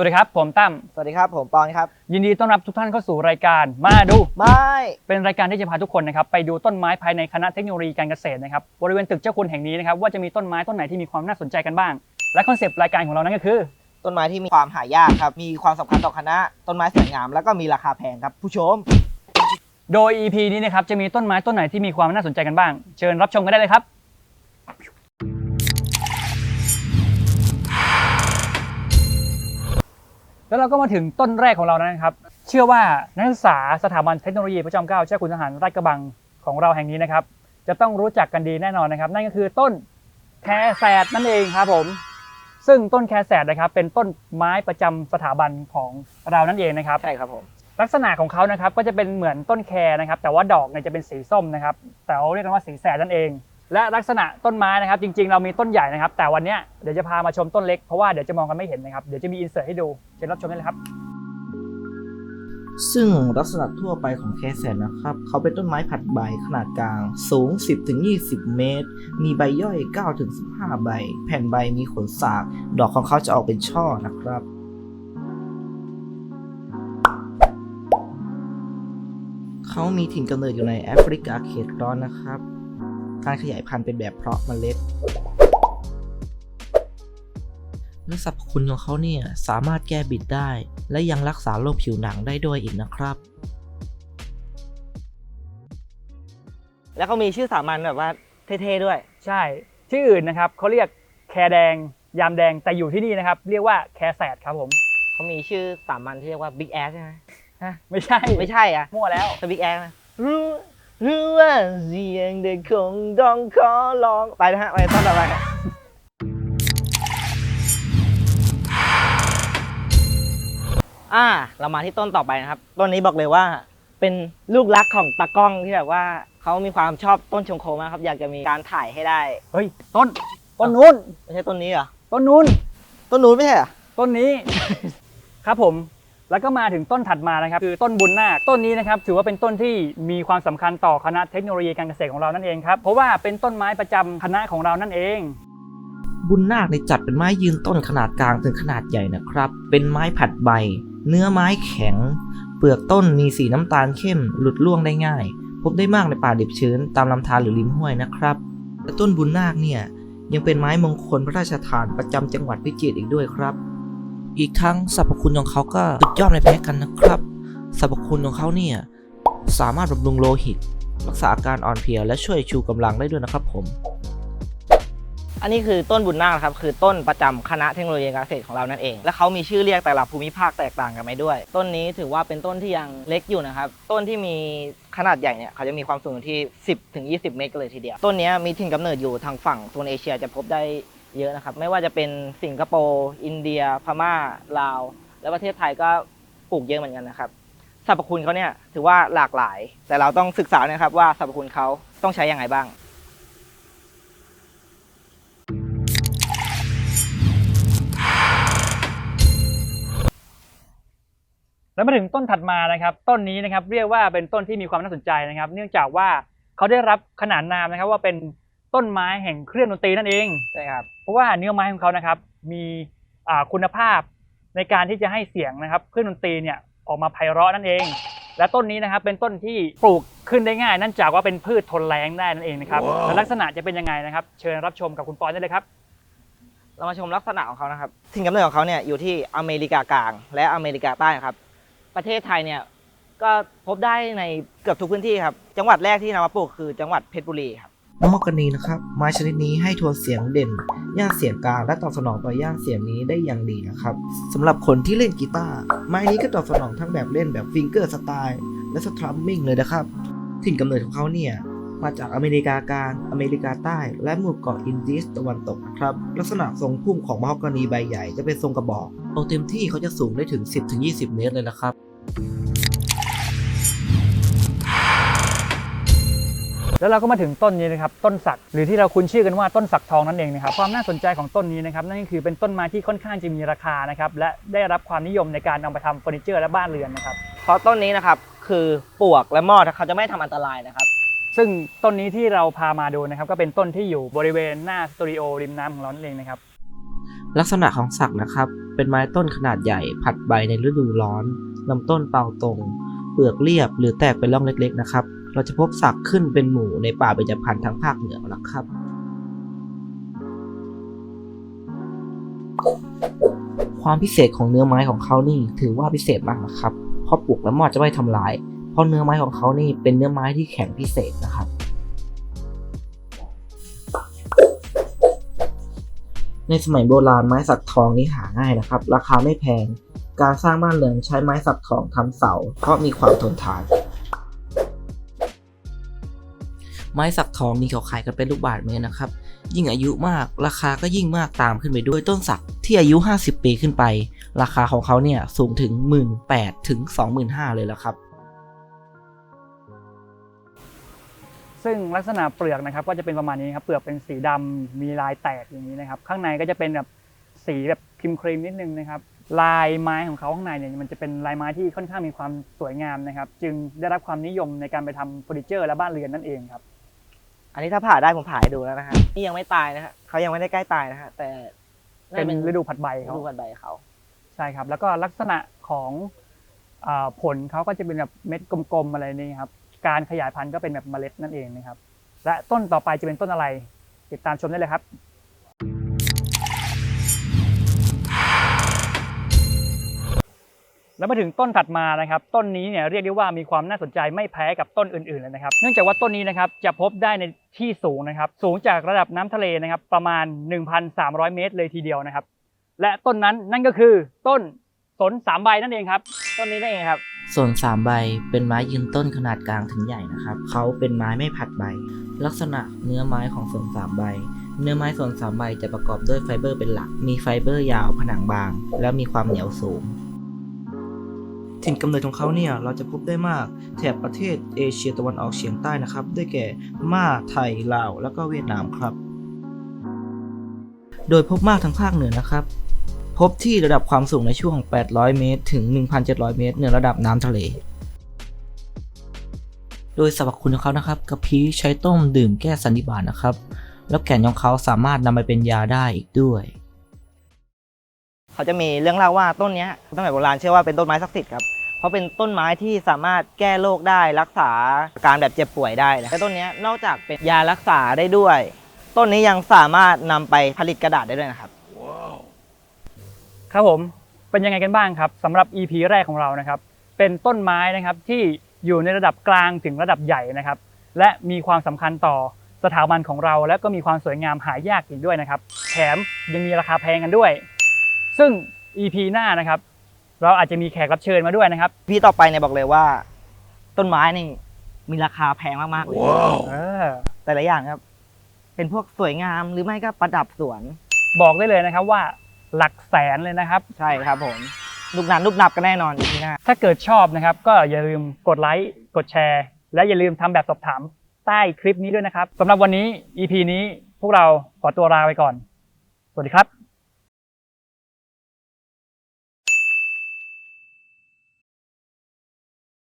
สวัสดีครับ ผมตั้มสวัสดีครับ ผมปอนครับ ยินดีต้อนรับทุกท่านเข้าสู่รายการมาดู ไม่ เป็นรายการที่จะพาทุกคนนะครับไปดูต้นไม้ภายในคณะเทคโนโลยีการเกษตรนะครับบริเวณตึกเจ้าคุณแห่งนี้นะครับว่าจะมีต้นไม้ต้นไหนที่มีความน่าสนใจกันบ้าง และคอนเซปต์รายการของเรานั่นก็คือ ต้นไม้ที่มีความหายากครับ มีความสำคัญต่อคณะ ต้นไม้สวยงาม แล้วก็มีราคาแพงครับ ผู้ชม โดย EP นี้นะครับจะมีต้นไม้ต้นไหนที่มีความน่าสนใจกันบ้าง เชิญรับชมกันได้เลยครับ แล้วเราก็มาถึงต้นแรกของเราแล้วนะครับ เชื่อว่านักศึกษาสถาบันเทคโนโลยีพระจอมเกล้าเจ้าคุณทหารราชกระบังของเราแห่งนี้นะครับ จะต้องรู้จักกันดีแน่นอนนะครับ นั่นก็คือต้นแคแสดนั่นเองครับผม ซึ่งต้นแคแสดนะครับ เป็นต้นไม้ประจำสถาบันของเรานั่นเองนะครับใช่ครับผมลักษณะของเขานะครับก็จะเป็นเหมือนต้นแคนะครับ แต่ว่าดอกเนี่ยจะเป็นสีส้มนะครับ แต่เราเรียกกันว่าสีแสดนั่นเอง และลักษณะต้นไม้นะครับจริงๆ เรามีต้นใหญ่นะครับ แต่วันนี้เดี๋ยวจะพามาชมต้นเล็กเพราะว่าเดี๋ยวจะมองกันไม่เห็นนะครับเดี๋ยวจะมีอินเสิร์ตให้ดูเชิญรับชมได้เลยครับ ซึ่งลักษณะทั่วไปของแคแสนนะครับ เขาเป็นต้นไม้ผัดใบขนาดกลาง สูง 10-20 เมตร มีใบย่อย 9-15 ใบ แผ่นใบมีขนสาก ดอกของเขาจะออกเป็นช่อนะครับเขามีถิ่นกำเนิดอยู่ในแอฟริกาเขตร้อนนะครับ การขยายพันธุ์เป็นแบบเพาะเมล็ดและสรรพคุณของเขาเนี่ยสามารถแก้บิดได้ และยังรักษาโรคผิวหนังได้ด้วยอีกนะครับ แล้วก็มีชื่อสามัญแบบว่าเท่ๆด้วย ใช่ที่อื่นนะครับเขาเรียกแคแดง ยามแดงแต่อยู่ที่นี่นะครับ เรียกว่าแคแสดครับผมเขามีชื่อสามัญที่เรียกว่า Big Ass ใช่ไหมไม่ใช่ไม่ใช่อะมั่วแล้วถ้า Big Ass นะ รู้รู้ว่าเสียงเด็กคงต้องขอลองไปนะฮะไปต้นต่อไปฮะอ่า เรามาที่ต้นต่อไปนะครับ ต้นนี้บอกเลยว่า เป็นลูกรักของตากล้องที่แบบว่าเขามีความชอบต้นชงโคมากครับ อยากจะมีการถ่ายให้ได้เฮ้ย ต้น ต้นนู้น ไม่ใช่ต้นนี้เหรอต้นนู้น ต้นนู้นไม่ใช่เหรอ ต้นนี้ ครับผม แล้วก็มาถึงต้นถัดมานะครับคือต้นบุญนาคต้นนี้นะครับถือว่าเป็นต้นที่มีความสำคัญต่อคณะเทคโนโลยีการเกษตรของเรานั่นเองครับเพราะว่าเป็นต้นไม้ประจำคณะของเรานั่นเอง บุญนาคในจัดเป็นไม้ยืนต้นขนาดกลางถึงขนาดใหญ่นะครับ เป็นไม้ผัดใบ เนื้อไม้แข็ง เปลือกต้นมีสีน้ำตาลเข้ม หลุดร่วงได้ง่าย พบได้มากในป่าดิบชื้น ตามลำธารหรือริมห้วยนะครับและต้นบุญนาคเนี่ยยังเป็นไม้มงคลพระราชทานประจำจังหวัดพิจิตรอีกด้วยครับ อีกทั้งสรรพคุณของเขาก็สุดยอดไม่แพ้กันนะครับ สรรพคุณของเขาเนี่ยสามารถบำรุงโลหิต รักษาอาการอ่อนเพลียและช่วยชูกำลังได้ด้วยนะครับผม อันนี้คือต้นบุญนาคครับคือต้นประจำคณะเทคโนโลยีการเกษตรของเรานั่นเอง และเขามีชื่อเรียกแต่ละภูมิภาคแตกต่างกันไปด้วย ต้นนี้ถือว่าเป็นต้นที่ยังเล็กอยู่นะครับ ต้นที่มีขนาดใหญ่เนี่ยเขาจะมีความสูงที่ 10ถึง20 เมตรกันเลยทีเดียว ต้นนี้มีถิ่นกำเนิดอยู่ทางฝั่งโซนเอเชียจะพบได้ เยอะนะครับ ไม่ว่าจะเป็นสิงคโปร์อินเดีย พม่าลาว และประเทศไทยก็ปลูกเยอะเหมือนกันนะครับสรรพคุณเขาเนี่ยถือว่าหลากหลาย แต่เราต้องศึกษานะครับว่าสรรพคุณเขาต้องใช้อยังไงบ้างแล้วมาถึงต้นถัดมานะครับ ต้นนี้นะครับเรียกว่าเป็นต้นที่มีความน่าสนใจนะครับ เนื่องจากว่าเขาได้รับขนานนามนะครับว่าเป็น ต้นไม้แห่งเครื่องดนตรีนั่นเอง ใช่ครับ เพราะว่าเนื้อไม้ของเขานะครับ มีอ่าคุณภาพในการที่จะให้เสียงนะครับ เครื่องดนตรีเนี่ยออกมาไพเราะนั่นเอง และต้นนี้นะครับเป็นต้นที่ปลูกขึ้นได้ง่ายเนั่นจากว่าเป็นพืชทนแรงได้นั่นเองนะครับและลักษณะจะเป็นยังไงนะครับ เชิญรับชมกับคุณปอนได้เลยครับ เรามาชมลักษณะของเขานะครับถิ่นกำเนิดของเขาเนี่ยอยู่ที่อเมริกากลางและอเมริกาใต้ครับ ประเทศไทยเนี่ยก็พบได้ในเกือบทุกพื้นที่ครับ จังหวัดแรกที่นำมาปลูกคือจังหวัดเพชรบุรีครับ มะฮอกกานีนะครับ ไม้ชนิดนี้ให้โทนเสียงเด่น ย่านเสียงกลางและตอบสนองต่อย่านเสียงนี้ได้อย่างดีนะครับสำหรับคนที่เล่นกีตาร์ไม้นี้ก็ตอบสนองทั้งแบบเล่นแบบฟิงเกอร์สไตล์และสตรัมมิ่งเลยนะครับถิ่นกำเนิดของเขาเนี่ยมาจากอเมริกากลางอเมริกาใต้ และหมู่เกาะอินดีสตะวันตกนะครับ ลักษณะทรงพุ่มของมะฮอกกานีใบใหญ่จะเป็นทรงกระบอกโตเต็มที่เขาจะสูงได้ถึง 10-20 เมตรเลยนะครับ แล้วเราก็มาถึงต้นนี้นะครับต้นสักหรือที่เราคุ้นชื่อกันว่าต้นสักทองนั่นเองนะครับความน่าสนใจของต้นนี้นะครับนั่นก็คือเป็นต้นไม้ที่ค่อนข้างจะมีราคานะครับและได้รับความนิยมในการนำไปทำเฟอร์นิเจอร์และบ้านเรือนนะครับเพราะต้นนี้นะครับคือปลวกและมอดเขาจะไม่ทำอันตรายนะครับซึ่งต้นนี้ที่เราพามาดูนะครับก็เป็นต้นที่อยู่บริเวณหน้าสตูดิโอริมน้ำของเรานั่นเองนะครับลักษณะของสักนะครับเป็นไม้ต้นขนาดใหญ่ผัดใบในฤดูร้อนลำต้นเปล่าตรง เปลือกเรียบหรือแตกเป็นร่องเล็กๆนะครับ เราจะพบสักขึ้นเป็นหมู่ในป่าเบญจพรรณทั้งภาคเหนือนะครับ ความพิเศษของเนื้อไม้ของเขานี่ถือว่าพิเศษมากนะครับเพราะปลูกแล้วมอดจะไม่ทำลาย เพราะเนื้อไม้ของเขานี่เป็นเนื้อไม้ที่แข็งพิเศษนะครับ ในสมัยโบราณไม้สักทองนี่หาง่ายนะครับ ราคาไม่แพง การสร้างบ้านเรือนใช้ไม้สักทองทำเสา เพราะมีความทนทาน ไม้สักทองนี่เขาขายกันเป็นลูกบาทเมตรนะครับ ยิ่งอายุมากราคาก็ยิ่งมากตามขึ้นไปด้วยต้นสักที่อายุ 50 ปีขึ้นไป ราคาของเขาเนี่ยสูงถึง 1 8 0 0 0ถึง25,000เลยแล้วครับ ซึ่งลักษณะเปลือกนะครับก็จะเป็นประมาณนี้ครับเปลือกเป็นสีดำมีลายแตกอย่างนี้นะครับข้างในก็จะเป็นแบบสีแบบครีมครีมนิดนึงนะครับลายไม้ของเขาข้างในเนี่ยมันจะเป็นลายไม้ที่ค่อนข้างมีความสวยงามนะครับ จึงได้รับความนิยมในการไปทำเฟอร์นิเจอร์และบ้านเรือนนั่นเองครับ อันนี้ถ้าผ่าได้ผมผ่าให้ดูแล้วนะฮะนี่ยังไม่ตายนะฮะเขายังไม่ได้ใกล้ตายนะฮะแต่เป็นฤดูผัดใบฤเขาดูกันใบเขาใช่ครับ แล้วก็ลักษณะของอาผลเขาก็จะเป็นแบบเม็ดกลมๆอะไรนี่ครับ การขยายพันธุ์ก็เป็นแบบเมล็ดนั่นเองนะครับ และต้นต่อไปจะเป็นต้นอะไร ติดตามชมได้เลยครับ แล้วมาถึงต้นถัดมานะครับ ต้นนี้เนี่ยเรียกได้ว่ามีความน่าสนใจไม่แพ้กับต้นอื่นๆเลยนะครับ เนื่องจากว่าต้นนี้นะครับจะพบได้ในที่สูงนะครับ สูงจากระดับน้ำทะเลนะครับ ประมาณ 1,300 เมตรเลยทีเดียวนะครับ และต้นนั้นนั่นก็คือต้นสนสามใบนั่นเองครับ ต้นนี้ได้เองครับส่วนสามใบเป็นไม้ยืนต้นขนาดกลางถึงใหญ่นะครับ เขาเป็นไม้ไม่ผัดใบ ลักษณะเนื้อไม้ของส่วนสามใบ เนื้อไม้ส่วนสามใบจะประกอบด้วยไฟเบอร์เป็นหลัก มีไฟเบอร์ยาวผนังบาง และมีความเหนียวสูง ถิ่นกำเนิดของเขาเนี่ยเราจะพบได้มากแถบประเทศเอเชียตะวันออกเฉียงใต้นะครับ ได้แก่ม่าไทยลาว แล้วก็เวียดนามครับ โดยพบมากทางภาคเหนือนะครับ พบที่ระดับความสูงในช่วง 800 เมตร ถึง 1,700 เมตร เหนือระดับน้ำทะเล โดยสรรพคุณของเขานะครับกระพี้ใช้ต้มดื่มแก้สันนิบาตนะครับ แล้วแก่นของเขาสามารถนำไปเป็นยาได้อีกด้วย เขาจะมีเรื่องเล่าว่าต้นเนี้ยตั้งแต่โบราณเชื่อว่าเป็นต้นไม้ศักดิ์สิทธิ์ครับเพราะเป็นต้นไม้ที่สามารถแก้โรคได้รักษาอาการแบบเจ็บป่วยได้และต้นเนี้ยนอกจากเป็นยารักษาได้ด้วย ต้นนี้ยังสามารถนำไปผลิตกระดาษได้ด้วยนะครับครับผมเป็นยังไงกันบ้างครับสำหรับ EP แรกของเรานะครับ เป็นต้นไม้นะครับที่อยู่ในระดับกลางถึงระดับใหญ่นะครับ และมีความสำคัญต่อสถาบันของเรา และก็มีความสวยงามหายากอีกด้วยนะครับ แถมยังมีราคาแพงกันด้วย ซึ่ง EP หน้านะครับ เราอาจจะมีแขกรับเชิญมาด้วยนะครับ พี่ต่อไปเนี่ยบอกเลยว่า ต้นไม้นี่มีราคาแพงมากๆเลย เออ แต่ละอย่างครับ เป็นพวกสวยงามหรือไม่ก็ประดับสวน บอกได้เลยนะครับว่าหลักแสนเลยนะครับ ใช่ครับผมลูกนันลูกนับกันแน่นอนที่หน้า ถ้าเกิดชอบนะครับ ก็อย่าลืมกดไลค์กดแชร์ และอย่าลืมทำแบบสอบถามใต้คลิปนี้ด้วยนะครับสำหรับวันนี้ EP นี้พวกเราขอตัวลาไปก่อน สวัสดีครับ